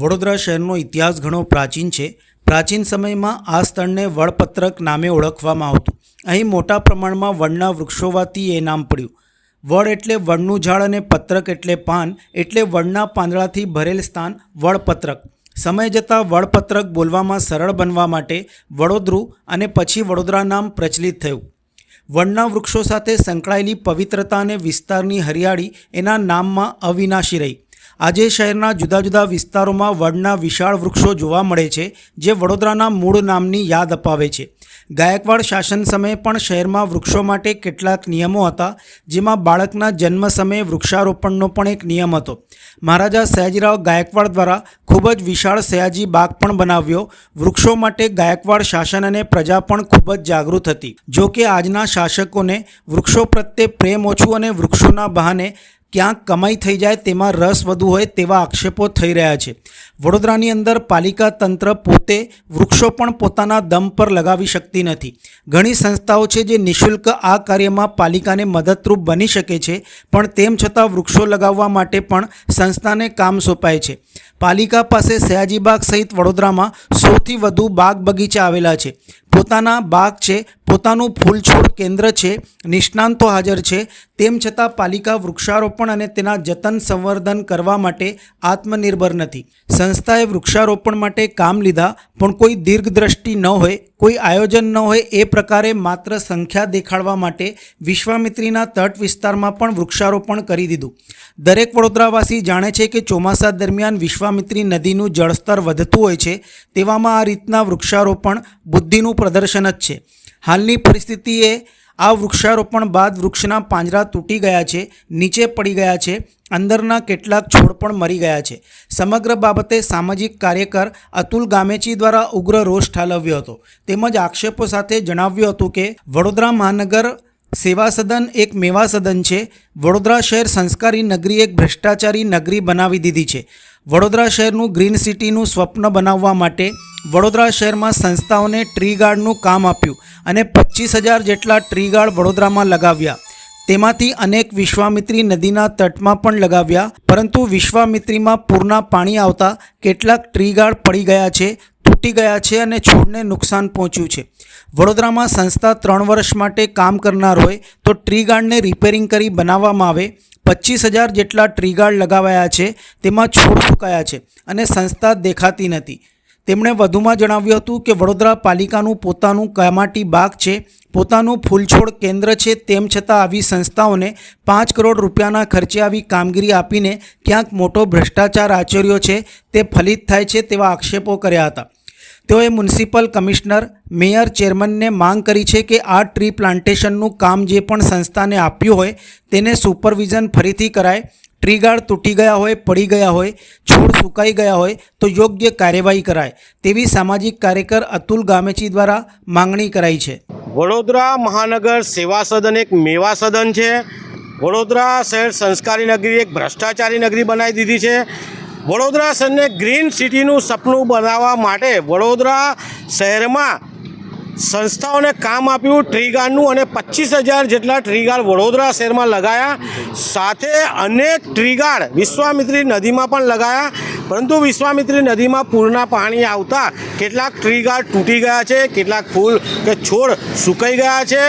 વડોદરા શહેરનો ઇતિહાસ ઘણો પ્રાચીન છે. પ્રાચીન સમયમાં આ સ્થળને વડપત્રક નામે ઓળખવામાં આવતું. અહીં મોટા પ્રમાણમાં વડના વૃક્ષો હોવાથી એ નામ પડ્યું. વડ એટલે વડનું ઝાડ અને પત્રક એટલે પાન, એટલે વડના પાંદડાથી ભરેલ સ્થાન વડપત્રક. સમય જતાં વડપત્રક બોલવામાં સરળ બનવા માટે વડોદરું અને પછી વડોદરા નામ પ્રચલિત થયું. વડના વૃક્ષો સાથે સંકળાયેલી પવિત્રતા અને વિસ્તારની હરિયાળી એના નામમાં અવિનાશી રહી. આજે શહેરના જુદા જુદા વિસ્તારોમાં વડના વિશાળ વૃક્ષો જોવા મળે છે, જે વડોદરાના મૂળ નામની યાદ અપાવે છે. ગાયકવાડ શાસન સમયે પણ શહેરમાં વૃક્ષો માટે કેટલાક નિયમો હતા, જેમાં બાળકના જન્મ સમયે વૃક્ષારોપણનો પણ એક નિયમ હતો. મહારાજા સયાજીરાવ ગાયકવાડ દ્વારા ખૂબ જ વિશાળ સયાજી બાગ પણ બનાવ્યો. વૃક્ષો માટે ગાયકવાડ શાસન અને પ્રજા પણ ખૂબ જ જાગૃત હતી. જો કે આજના શાસકોને વૃક્ષો પ્રત્યે પ્રેમ ઓછું અને વૃક્ષોના બહાને ક્યાંક કમાઈ થઈ જાય, તેમાં રસ વધુ હોય તેવા આક્ષેપો થઈ રહ્યા છે. વડોદરાની અંદર પાલિકા તંત્ર પોતે વૃક્ષો પણ પોતાના દમ પર લગાવી શકતી નથી. ઘણી સંસ્થાઓ છે જે નિઃશુલ્ક આ કાર્યમાં પાલિકાને મદદરૂપ બની શકે છે, પણ તેમ છતાં વૃક્ષો લગાવવા માટે પણ સંસ્થાને કામ સોંપાય છે. પાલિકા પાસે સયાજીબાગ સહિત વડોદરામાં સૌથી વધુ બાગ બગીચા આવેલા છે. પોતાના બાગ છે, પોતાનું ફૂલછોડ કેન્દ્ર છે, નિષ્ણાંતો હાજર છે. તેમ છતાં પાલિકા વૃક્ષારોપણ અને તેના જતન સંવર્ધન કરવા માટે આત્મનિર્ભર નથી. સંસ્થાએ વૃક્ષારોપણ માટે કામ લીધા, પણ કોઈ દીર્ઘદ્રષ્ટિ ન હોય, કોઈ આયોજન ન હોય એ પ્રકારે માત્ર સંખ્યા દેખાડવા માટે વિશ્વામિત્રીના તટ વિસ્તારમાં પણ વૃક્ષારોપણ કરી દીધું. દરેક વડોદરાવાસી જાણે છે કે ચોમાસા દરમિયાન વિશ્વામિત્રી નદીનું જળસ્તર વધતું હોય છે, તેવામાં આ રીતના વૃક્ષારોપણ બુદ્ધિનું પ્રદર્શન જ છે. હાલની પરિસ્થિતિએ આ વૃક્ષારોપણ બાદ વૃક્ષના પાંજરા તૂટી ગયા છે, નીચે પડી ગયા છે, અંદરના કેટલાક છોડ પણ મરી ગયા છે. સમગ્ર બાબતે સામાજિક કાર્યકર અતુલ ગામેચી દ્વારા ઉગ્ર રોષ ઠાલવ્યો હતો. તેમજ આક્ષેપો સાથે જણાવ્યું હતું કે, વડોદરા મહાનગર સેવા સદન એક મેવા સદન છે. વડોદરા શહેર સંસ્કારી નગરી એક ભ્રષ્ટાચારી નગરી બનાવી દીધી છે. વડોદરા શહેરનું ગ્રીન સિટીનું સ્વપ્ન બનાવવા માટે વડોદરા શહેરમાં સંસ્થાઓને ટ્રી ગાર્ડનું કામ આપ્યું અને પચીસ હજાર જેટલા ટ્રી ગાર્ડ વડોદરામાં લગાવ્યા. તેમાંથી અનેક વિશ્વામિત્રી નદીના તટમાં પણ લગાવ્યા, પરંતુ વિશ્વામિત્રીમાં પૂરના પાણી આવતા કેટલાક ટ્રી ગાર્ડ પડી ગયા છે, તૂટી ગયા છે અને છોડને નુકસાન પહોંચ્યું છે. વડોદરામાં સંસ્થા ત્રણ વર્ષ માટે કામ કરનાર હોય તો ટ્રી ગાર્ડને રિપેરિંગ કરી બનાવવામાં આવે પચીસ હજાર જેટલા ટ્રી ગાર્ડ લગાવાયા છે, તેમાં છોડ સુકાયા છે અને સંસ્થા દેખાતી નથી. તેમણે વધુમાં જણાવ્યું હતું કે વડોદરા પાલિકાનું પોતાનું કામાટી બાગ છે, પોતાનું ફૂલછોડ કેન્દ્ર છે, તેમ છતાં આવી સંસ્થાઓને પાંચ કરોડ રૂપિયાના ખર્ચે આવી કામગીરી આપીને ક્યાંક મોટો ભ્રષ્ટાચાર આચર્યો છે, તે ફલિત થાય છે તેવા આક્ષેપો કર્યા હતા. તેઓએ મ્યુનિસિપલ કમિશનર, મેયર, ચેરમેનને માંગ કરી છે કે આ ટ્રી પ્લાન્ટેશનનું કામ જે પણ સંસ્થાને આપ્યું હોય તેને સુપરવિઝન ફરીથી કરાય. ટ્રી ગાર્ડ તૂટી ગયા હોય, પડી ગયા હોય, છોડ સુકાઈ ગયા હોય તો યોગ્ય કાર્યવાહી કરાય તેવી સામાજિક કાર્યકર અતુલ ગામેચી દ્વારા માંગણી કરાઈ છે. વડોદરા મહાનગર સેવા સદન એક મેવા સદન છે. વડોદરા શહેર સંસ્કારી નગરી એક ભ્રષ્ટાચારી નગરી બનાવી દીધી છે. વડોદરા શહેરને ગ્રીન સિટીનું સપનું બનાવવા માટે વડોદરા શહેરમાં સંસ્થાઓને કામ આપ્યું ટ્રી ગાર્ડનું અને પચીસ હજાર જેટલા ટ્રી ગાર્ડ વડોદરા શહેરમાં લગાયા. સાથે અનેક ટ્રી ગાર્ડ વિશ્વામિત્રી નદીમાં પણ લગાયા. પરંતુ વિશ્વામિત્રી નદીમાં પૂરના પાણી આવતા કેટલાક ટ્રી ગાર્ડ તૂટી ગયા છે, કેટલાક ફૂલ કે છોડ સુકાઈ ગયા છે.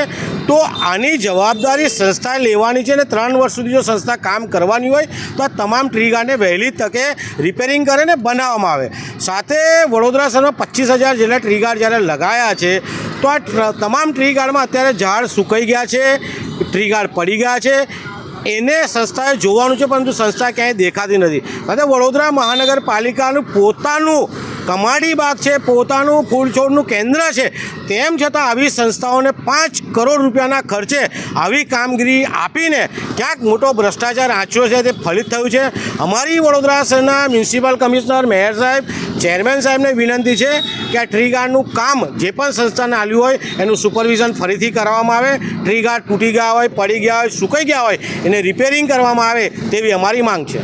તો આની જવાબદારી સંસ્થાએ લેવાની છે અને ત્રણ વર્ષ સુધી જો સંસ્થા કામ કરવાની હોય, તો આ તમામ ટ્રી ગાર્ડને વહેલી તકે રિપેરિંગ કરે ને બનાવવામાં આવે. સાથે વડોદરા શહેરમાં પચીસ હજાર જેટલા ટ્રી ગાર્ડ જ્યારે લગાયા છે, તો આ તમામ ટ્રી ગાર્ડમાં અત્યારે ઝાડ સુકાઈ ગયા છે ટ્રી ગાર્ડ પડી ગયા છે. એને સંસ્થાએ જોવાનું છે, પરંતુ સંસ્થા ક્યાંય દેખાતી નથી. અને વડોદરા મહાનગરપાલિકાનું પોતાનું કમાડી બાગ છે, પોતાનું ફૂલ છોડનું કેન્દ્ર છે. તેમ છતાં આવી સંસ્થાઓને પાંચ કરોડ રૂપિયાના ખર્ચે આવી કામગીરી આપીને ક્યાંક મોટો ભ્રષ્ટાચાર આંચ્યો છે, તે ફલિત થયું છે. અમારી વડોદરા શહેરના મ્યુનિસિપલ કમિશનર મેયર સાહેબ, ચેરમેન સાહેબને વિનંતી છે કે આ ટ્રી ગાર્ડનું કામ જે પણ સંસ્થાને આવ્યું હોય, એનું સુપરવિઝન ફરીથી કરવામાં આવે. ટ્રી ગાર્ડ તૂટી ગયા હોય, પડી ગયા હોય, સુકાઈ ગયા હોય, એને રિપેરિંગ કરવામાં આવે તેવી અમારી માંગ છે.